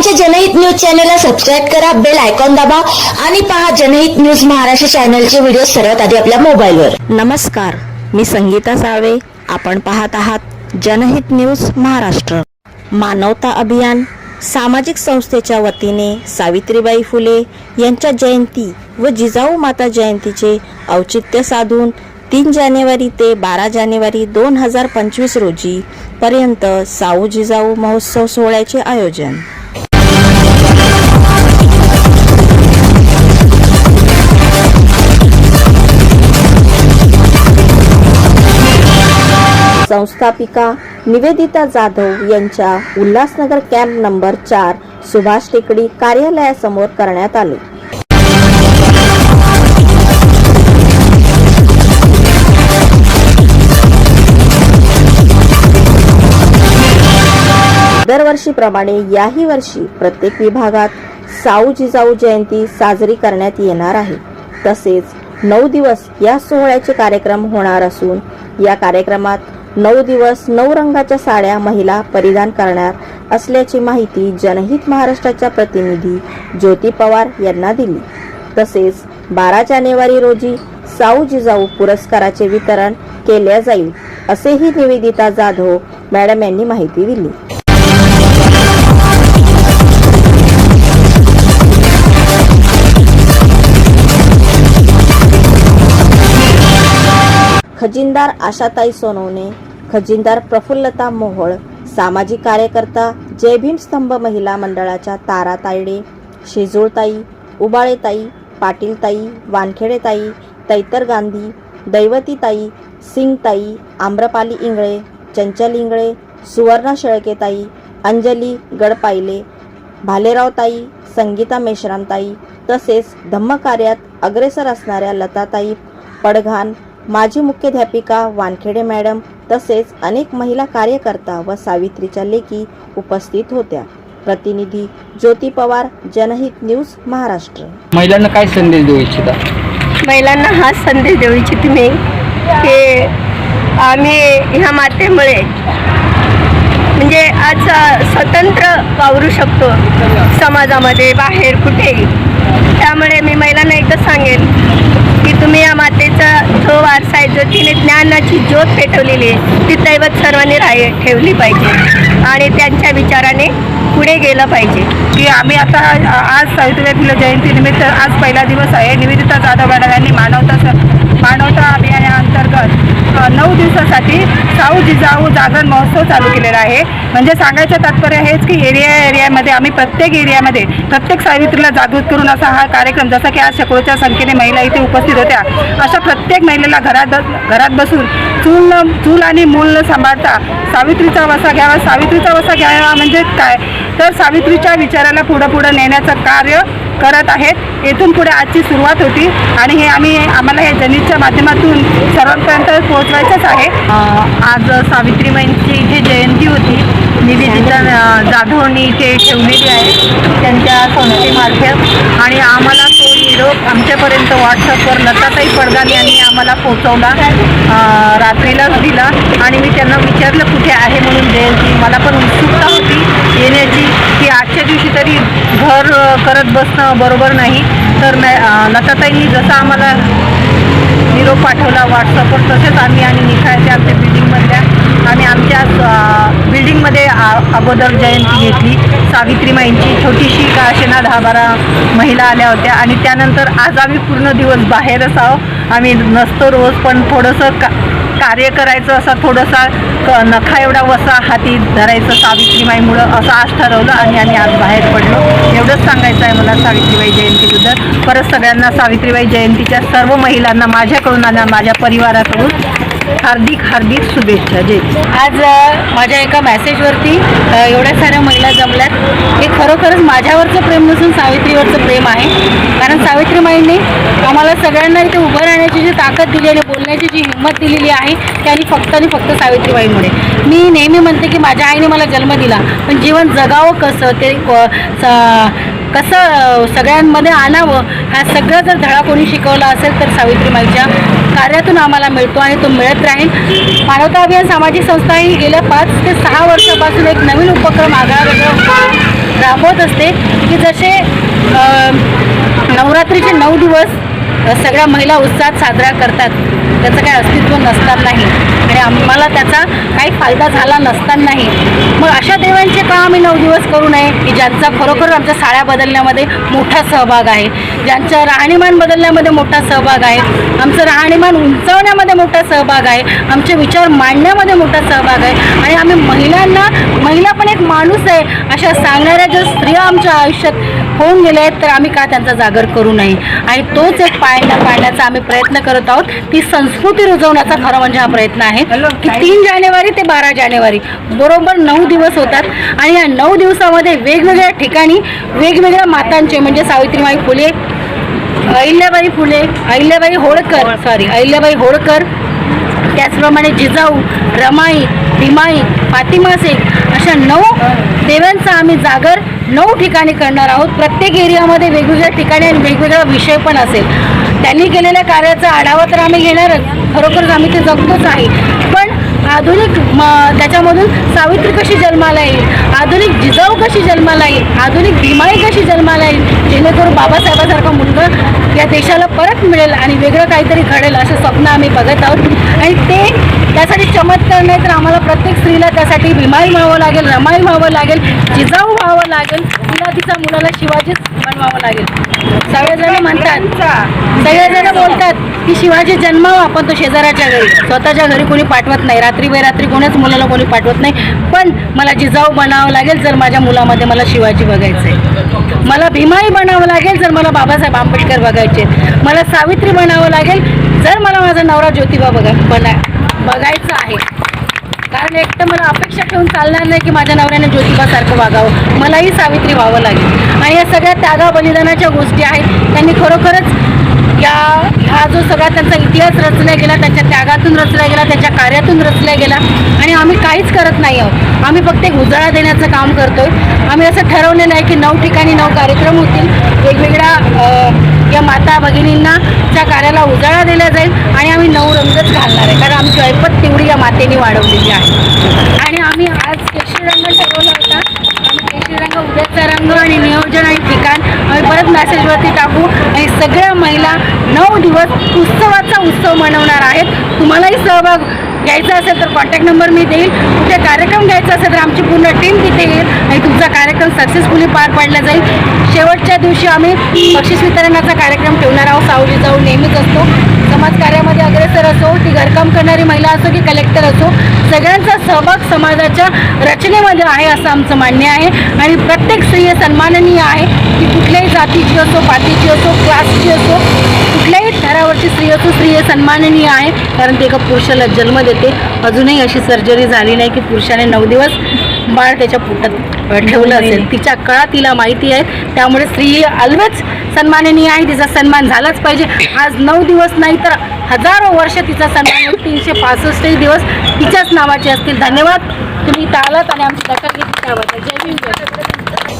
आमच्या जनहित न्यूज चॅनलला सबस्क्राईब करा बेल आयकॉन दाबा आणि पहा जनहित न्यूज महाराष्ट्र चॅनलचे व्हिडिओ सर्वात आधी आपल्या मोबाईलवर. नमस्कार मी संगीता साळवे. आपण पाहत आहात जनहित न्यूज महाराष्ट्र. मानवता अभियान सामाजिक संस्थेच्या वतीने सावित्रीबाई फुले यांच्या जयंती व जिजाऊ माता जयंतीचे औचित्य साधून तीन जानेवारी ते बारा जानेवारी दोन हजार पंचवीस रोजी पर्यंत साऊ जिजाऊ महोत्सव सोहळ्याचे आयोजन. संस्थापिका निवेदिता जाधव यांच्या उल्हासनगर कॅम्प नंबर चार सुभाष टेकडी कार्यालयासमोर करण्यात आले. दरवर्षीप्रमाणे याही वर्षी प्रत्येक विभागात साऊ जिजाऊ जयंती साजरी करण्यात येणार आहे. तसेच नऊ दिवस या सोहळ्याचे कार्यक्रम होणार असून या कार्यक्रमात नऊ दिवस नऊ रंगाच्या साड्या महिला परिधान करणार असल्याची माहिती जनहित महाराष्ट्राच्या प्रतिनिधी ज्योती पवार यांना दिली. तसेच बारा जानेवारी रोजी साऊ जिजाऊ पुरस्काराचे वितरण केले जाईल असेही निवेदिता जाधव मॅडम यांनी माहिती दिली. खजिनदार आशाताई सोनवणे खजिनदार प्रफुल्लता मोहोळ सामाजिक कार्यकर्ता जय भीम स्तंभ महिला मंडळाच्या तारा तायडे शेजूळताई उबाळेताई पाटीलताई वानखेडेताई तैतर गांधी दैवतीताई सिंगताई आम्रपाली इंगळे चंचल इंगळे सुवर्णा शेळकेताई अंजली गडपायले भालेरावताई संगीता मेश्रामताई तसेच धम्मकार्यात अग्रेसर असणाऱ्या लताताई पडघान माजी मुख्याध्यापिका वानखेडे मॅडम तसेच अनेक महिला कार्यकर्ता व सावित्रीच्या लेखी उपस्थित होत्या. प्रतिनिधी ज्योती पवार जनहित न्यूज महाराष्ट्र. महिलांना काय संदेश देऊ इच्छिता? महिलांना हाच संदेश देऊ इच्छिते मी की आम्ही ह्या मातेमुळे म्हणजे आज स्वतंत्र वावरू शकतो समाजामध्ये बाहेर कुठेही. त्यामुळे मी महिलांना एकदा सांगेन की तुम्ही या मातेचा जो वारसा आहे जो तिने ज्ञानाची ज्योत पेटवलेली आहे ती दैवत सर्वांनी राह ठेवली पाहिजे. आणि त्यांच्या विचाराने पुढे गेलं पाहिजे. की आम्ही आता आज सावित्रीबाई फुले जयंतीनिमित्त आज पहिला दिवस आहे. निवेदिता जाधव मॅडम यांनी मानवता मानवता अभियानाअंतर्गत अंतर्गत नऊ दिवसासाठी साऊ जिजाऊ जागरण महोत्सव चालू केलेला आहे. म्हणजे सांगायचं तात्पर्य हेच की एरिया एरियामध्ये आम्ही प्रत्येक एरियामध्ये प्रत्येक सावित्रीला जागृत करून असा हा कार्यक्रम जसा की आज शेकडोच्या संख्येने महिला इथे उपस्थित होत्या अशा प्रत्येक महिलेला घरात घरात बसून चूल चूल आणि मूल न सांभाळता सावित्रीचा वसा घ्यावा सावित्रीचा वसा घ्यावा म्हणजे काय? तर सावित्रीच्या विचाराला पुढं पुढं नेण्याचं कार्य करत आहेत. येथून पुढे आजची सुरुवात होती आणि हे आम्ही आम्हाला हे जनितच्या माध्यमातून सर्वांपर्यंत पोहोचवायचंच आहे. आज सावित्रीबाईंची इथे जयंती होती निवेदिता जाधवनी इथे ठेवलेली आहे त्यांच्या संस्थेमार्फत. आणि आम्हाला तो निरोप आमच्यापर्यंत व्हॉट्सअपवर लताताई पडगाण यांनी आम्हाला पोचवला रात्रीलाच दिला आणि मी त्यांना विचारलं कुठे आहे म्हणून जयंती मला पण उत्सुकता होती येण्याची की आजच्या दिवशी तरी घर करत बसणं बरोबर नाही. तर मॅ लताताईंनी जसं आम्हाला निरोप पाठवला व्हॉट्सअपवर तसेच आम्ही आणि निखाळच्या आमच्या बिल्डिंगमधल्या आम्ही आमच्या बिल्डिंगमध्ये अगोदर जयंती घेतली. सावित्रीमाईंची छोटीशी का असेना दहा बारा महिला आल्या होत्या आणि त्यानंतर आज आम्ही पूर्ण दिवस बाहेरच आहो आम्ही नसतो रोज पण थोडंसं का कार्य करायचं असा थोडंसा क नखा एवढा वसा हाती धरायचं सावित्रीबाईमुळं असं आज ठरवलं आणि आणि आज बाहेर पडलो. एवढंच सांगायचं आहे मला सावित्रीबाई जयंतीबद्दल. परत सगळ्यांना सावित्रीबाई जयंतीच्या सर्व महिलांना माझ्याकडून आणि माझ्या परिवाराकडून हार्दिक हार्दिक शुभेच्छा. जे आज माझ्या एका मॅसेजवरती एवढ्या साऱ्या महिला जमल्यात. हे खरोखरच माझ्यावरचं प्रेम नसून सावित्रीवरचं प्रेम आहे. कारण सावित्रीमाईंनी आम्हाला सगळ्यांना इथे उभं राहण्याची जी ताकद दिली आणि बोलण्याची जी हिंमत दिलेली आहे त्याने फक्त आणि फक्त सावित्रीबाईंमुळे. मी नेहमी म्हणते की माझ्या आईने मला जन्म दिला पण जीवन जगावं कसं ते क- स- कसं सगळ्यांमध्ये आणावं हा सगळं जर धडा कोणी शिकवला असेल तर सावित्रीमाईच्या कार्यातून आम्हाला मिळतो आणि तो मिळत राहील. मानवता अभियान सामाजिक संस्था ही गेल्या पाच ते सहा वर्षापासून एक नवीन उपक्रम आगळा वेगळा राबवत असते की जसे नवरात्रीचे नऊ दिवस सगळ्या महिला उत्साहात साजरा करतात. त्याचं काही अस्तित्व नसतानाही नाही. आम्हाला त्याचा काही फायदा झाला नसतानाही. मग अशा देवांचे का आम्ही नऊ दिवस करू नये? की ज्यांचा खरोखर आमच्या साड्या बदलण्यामध्ये मोठा सहभाग आहे. ज्यांचं राहणीमान बदलण्यामध्ये मोठा सहभाग आहे. आमचं राहणीमान उंचावण्यामध्ये मोठा सहभाग आहे. आमचे विचार मांडण्यामध्ये मोठा सहभाग आहे. आणि आम्ही महिलांना महिला पण एक माणूस आहे अशा सांगणाऱ्या ज्या स्त्रिया आमच्या आयुष्यात होऊन गेल्या आहेत तर आम्ही का त्यांचा जागर करू नये आणि तोच एक पायंडा पाडण्याचा आम्ही प्रयत्न करत आहोत ती संस्कृती रुजवण्याचा खरं म्हणजे हा प्रयत्न आहे की तीन जानेवारी ते बारा जानेवारी बरोबर नऊ दिवस होतात. आणि या नऊ दिवसामध्ये वेगवेगळ्या ठिकाणी वेगवेगळ्या मातांचे म्हणजे सावित्रीबाई फुले अहिल्याबाई फुले अहिल्याबाई होळकर सॉरी अहिल्याबाई होळकर त्याचप्रमाणे जिजाऊ रमाई भीमाई फातिमा शेख अशा नऊ देवांचा आम्ही जागर नऊ ठिकाणी करणार आहोत. प्रत्येक एरियामध्ये वेगवेगळ्या ठिकाणी आणि वेगवेगळा विषय पण असेल. त्यांनी केलेल्या कार्याचा आढावा तर आम्ही घेणारच खरोखरच आम्ही ते जगतोच आहे. पण आधुनिक म त्याच्यामधून सावित्री कशी जन्माला येईल? आधुनिक जिजाऊ कशी जन्माला येईल? आधुनिक भीमाई कशी जन्माला येईल? जेणेकरून बाबासाहेबासारखा मुलगा या देशाला परत मिळेल आणि वेगळं काहीतरी घडेल असं स्वप्न आम्ही बघत आहोत. आणि ते त्यासाठी चमत्कार नाही तर आम्हाला प्रत्येक स्त्रीला त्यासाठी भीमाई व्हावं लागेल रमाई व्हावं लागेल जिजाऊ करावं लागेल. तिला तिच्या मुलाला शिवाजीच बनवावं लागेल. सगळेजण म्हणतात सगळेजण बोलतात की शिवाजी जन्मावा आपण तो शेजाऱ्याच्या घरी स्वतःच्या घरी कोणी पाठवत नाही. रात्री बेरात्री कोणीच मुलाला कोणी पाठवत नाही. पण मला जिजाऊ बनावं लागेल जर माझ्या मुलामध्ये मला शिवाजी बघायचं आहे मला भीमाई बनावं लागेल जर मला बाबासाहेब आंबेडकर बघायचे. आहेत. मला सावित्री बनावं लागेल जर मला माझा नवरा ज्योतिबा बघा बना बघायचं आहे. कारण एक तर मला अपेक्षा ठेवून चालणार नाही की माझ्या नवऱ्याने ज्योतिबासारखं वागावं. मलाही सावित्री व्हावं लागेल. आणि या सगळ्या त्यागा बलिदानाच्या गोष्टी आहेत. त्यांनी खरोखरच या हा जो सगळा त्यांचा इतिहास रचला गेला त्यांच्या त्यागातून रचला गेला त्यांच्या कार्यातून रचला गेला. आणि आम्ही काहीच करत नाही आहोत. आम्ही फक्त एक उजाळा देण्याचं काम करतोय. आम्ही असं ठरवलेलं आहे की नऊ ठिकाणी नऊ कार्यक्रम होतील. वेगवेगळ्या या माता भगिनींना त्या कार्याला उजाळा दिला जाईल आणि आम्ही नऊ रंगच घालणार आहे. कारण आमची ऐपत तेवढी या मातेने वाढवलेली आहे. आणि आम्ही आज केशरी रंग ठरवला होता आम्ही केशरी रंग रंग आणि नियोजन आणि ठिकाण. आम्ही परत मेसेजवरती टाकू. आणि सगळ्या महिला नऊ दिवस उत्सवाचा उत्सव मनवणार आहेत. तुम्हालाही सहभाग घ्यायचा असेल तर कॉन्टॅक्ट नंबर मी देईल. कुठे कार्यक्रम घ्यायचा असेल तर आमची पूर्ण टीम तिथे येईल. आणि तुमचा कार्यक्रम सक्सेसफुली पार पाडला जाईल. शेवटच्या दिवशी आम्ही बक्षीस वितरणाचा कार्यक्रम ठेवणार आहोत. सावली जाऊ नेहमीच असतो. समाज कार्य काम करणारी महिला असो की कलेक्टर असो सगळ्यांचा सहभाग समाजाच्या रचनेमध्ये आहे असं आमचं मान्य आहे. आणि प्रत्येक स्त्री हे सन्माननीय आहे की कुठल्याही जातीची असो पातीची असो क्लासची असो कुठल्याही थरावरची स्त्री असो स्त्री हे सन्माननीय आहे. कारण ती एका पुरुषाला जन्म देते. अजूनही अशी सर्जरी झाली नाही की पुरुषाने नऊ दिवस बाळ त्याच्या पोटात ठेवलं असेल. तिच्या कळा तिला माहिती आहे त्यामुळे स्त्री अलवेच सन्माननीय आहे. तिचा सन्मान झालाच पाहिजे. आज नऊ दिवस नाही तर हजारो वर्ष तिचा सन्मान. तीनशे पासष्टही दिवस तिच्याच नावाचे असतील. धन्यवाद. तुम्ही इथं आलात आणि आमची दखल घेतली त्याबद्दल. जय जय